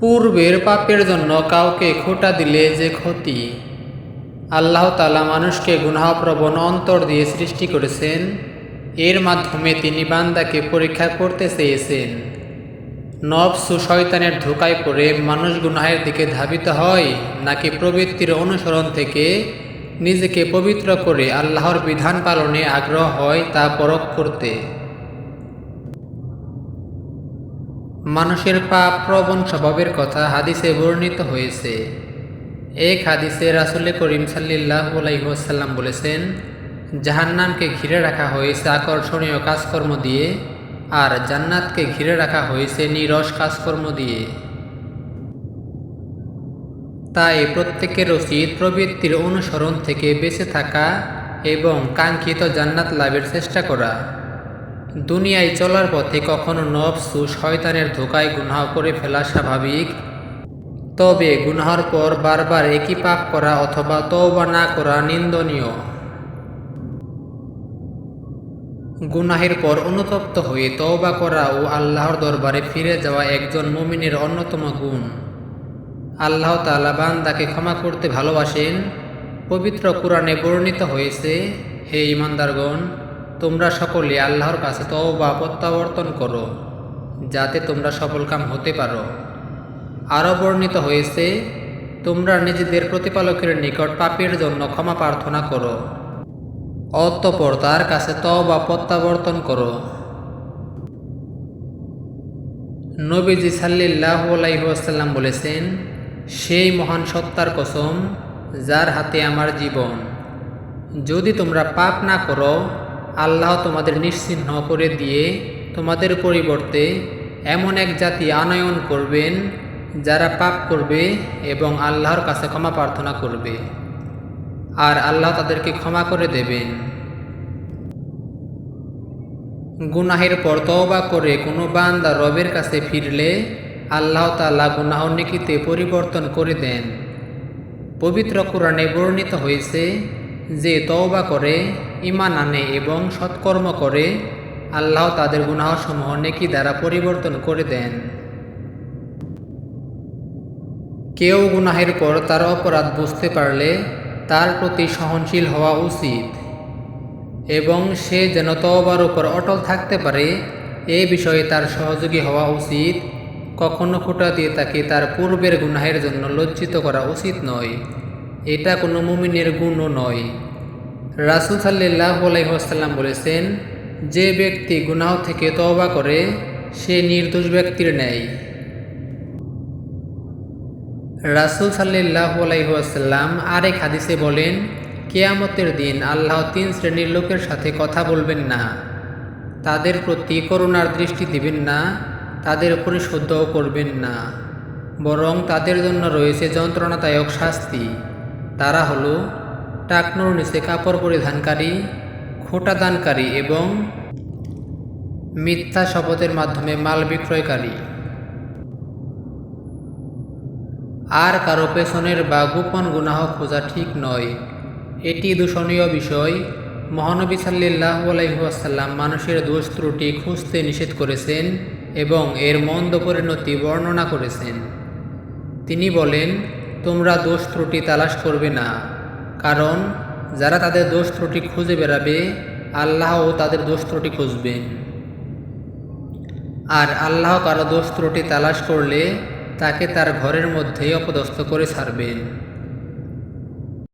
পূর্বের পাপের জন্য কাউকে খোটা দিলে যে ক্ষতি। আল্লাহ তালা মানুষকে গুনাহপ্রবণ অন্তর দিয়ে সৃষ্টি করেছেন। এর মাধ্যমে তিনি বান্দাকে পরীক্ষা করতে চেয়েছেন। নবসু শয়তানের ধোকায় পড়ে মানুষ গুনাহের দিকে ধাবিত হয়, নাকি প্রবৃত্তির অনুসরণ থেকে নিজেকে পবিত্র করে আল্লাহর বিধান পালনে আগ্রহ হয় তা পরখ করতে। মানুষের পাপ প্রবণ স্বভাবের কথা হাদিসে বর্ণিত হয়েছে। এক হাদিসে রাসুলে করিম সাল্লাহ আলাইসাল্লাম বলেছেন, জাহান্নামকে ঘিরে রাখা হয়েছে আকর্ষণীয় কাজকর্ম দিয়ে, আর জান্নাতকে ঘিরে রাখা হয়েছে নিরস কাজকর্ম দিয়ে। তাই প্রত্যেকের উচিত প্রবৃত্তির অনুসরণ থেকে বেঁচে থাকা এবং কাঙ্ক্ষিত জান্নাত লাভের চেষ্টা করা। দুনিয়ায় চলার পথে কখনো নফসু শয়তানের ধোকায় গুনাহ করে ফেলা স্বাভাবিক। তবে গুনাহর পর বারবার একই পাপ করা অথবা তওবা না করা নিন্দনীয়। গুনাহের পর অনুতপ্ত হয়ে তওবা করা ও আল্লাহর দরবারে ফিরে যাওয়া একজন মুমিনের অন্যতম গুণ। আল্লাহ তালা বান্দাকে ক্ষমা করতে ভালোবাসেন। পবিত্র কোরআনে বর্ণিত হয়েছে, হে ইমানদারগণ তোমরা সকলে আল্লাহর কাছে তওবা, প্রত্যাবর্তন করো, যাতে তোমরা সফলকাম হতে পারো। আরও বর্ণিত হয়েছে, তোমরা নিজেদের প্রতিপালকের নিকট পাপের জন্য ক্ষমা প্রার্থনা করো। অতঃপর তার কাছে তওবা, প্রত্যাবর্তন করো। নবীজি সাল্লাহ আলাইসাল্লাম বলেছেন, সেই মহান সত্তার কসম যার হাতে আমার জীবন। যদি তোমরা পাপ না করো আল্লাহ তোমাদের নিশ্চিহ্ন করে দিয়ে তোমাদের পরিবর্তে এমন এক জাতি আনয়ন করবেন, যারা পাপ করবে এবং আল্লাহর কাছে ক্ষমা প্রার্থনা করবে। আর আল্লাহ তাদেরকে ক্ষমা করে দেবেন। গুনাহের পর তওবা করে কোনো বান্দা রবের কাছে ফিরলে আল্লাহ তালা গুনাহ নিকিতে পরিবর্তন করে দেন। পবিত্র কোরআনে বর্ণিত হয়েছে যে তওবা করে ইমান আনে এবং সৎকর্ম করে, আল্লাহ তাদের গুনাহসমূহ নেকি দ্বারা পরিবর্তন করে দেন। কেউ গুনাহের পর তার অপরাধ বুঝতে পারলে তার প্রতি সহনশীল হওয়া উচিত এবং সে যেন তওবার উপর অটল থাকতে পারে, এ বিষয়ে তার সহযোগী হওয়া উচিত। কখনো খোটা দিয়ে তাকে তার পূর্বের গুনাহের জন্য লজ্জিত করা উচিত নয়। এটা কোনো মুমিনের গুণও নয়। রাসুল সাল্লাহ আলাইসাল্লাম বলেছেন, যে ব্যক্তি গুনাহ থেকে তওবা করে, সে নির্দোষ ব্যক্তির ন্যায়। রাসুল সাল্লাহ আলাইসাল্লাম আরেক হাদিসে বলেন, কেয়ামতের দিন আল্লাহ তিন শ্রেণির লোকের সাথে কথা বলবেন না। তাদের প্রতি করুণার দৃষ্টি দিবেন না, তাদের পরিশুদ্ধও করবেন না। বরং তাদের জন্য রয়েছে যন্ত্রণাদায়ক শাস্তি। তারা হলো টাকনোর নিচে কাপড় পরিধানকারী, খোটা দানকারী এবং মিথ্যা শপথের মাধ্যমে মাল বিক্রয়কারী। আর কারও পেছনের বা গোপন গুনাহ খোঁজা ঠিক নয়। এটি দূষণীয় বিষয়। মহানবী সাল্লাহ আলাইসাল্লাম মানুষের দোষ ত্রুটি খুঁজতে নিষেধ করেছেন এবং এর মন্দ পরিণতি বর্ণনা করেছেন। তিনি বলেন তোমরা দোষ ত্রুটি তালাশ করবে না। কারণ, যারা তাদের দোষ ত্রুটি খুঁজে বেড়াবে আল্লাহও তাদের দোষ ত্রুটি খুঁজবে। আর আল্লাহ কারও দোষ ত্রুটি তালাশ করলে, তাকে তার ঘরের মধ্যেই অপদস্থ করে ছাড়বেন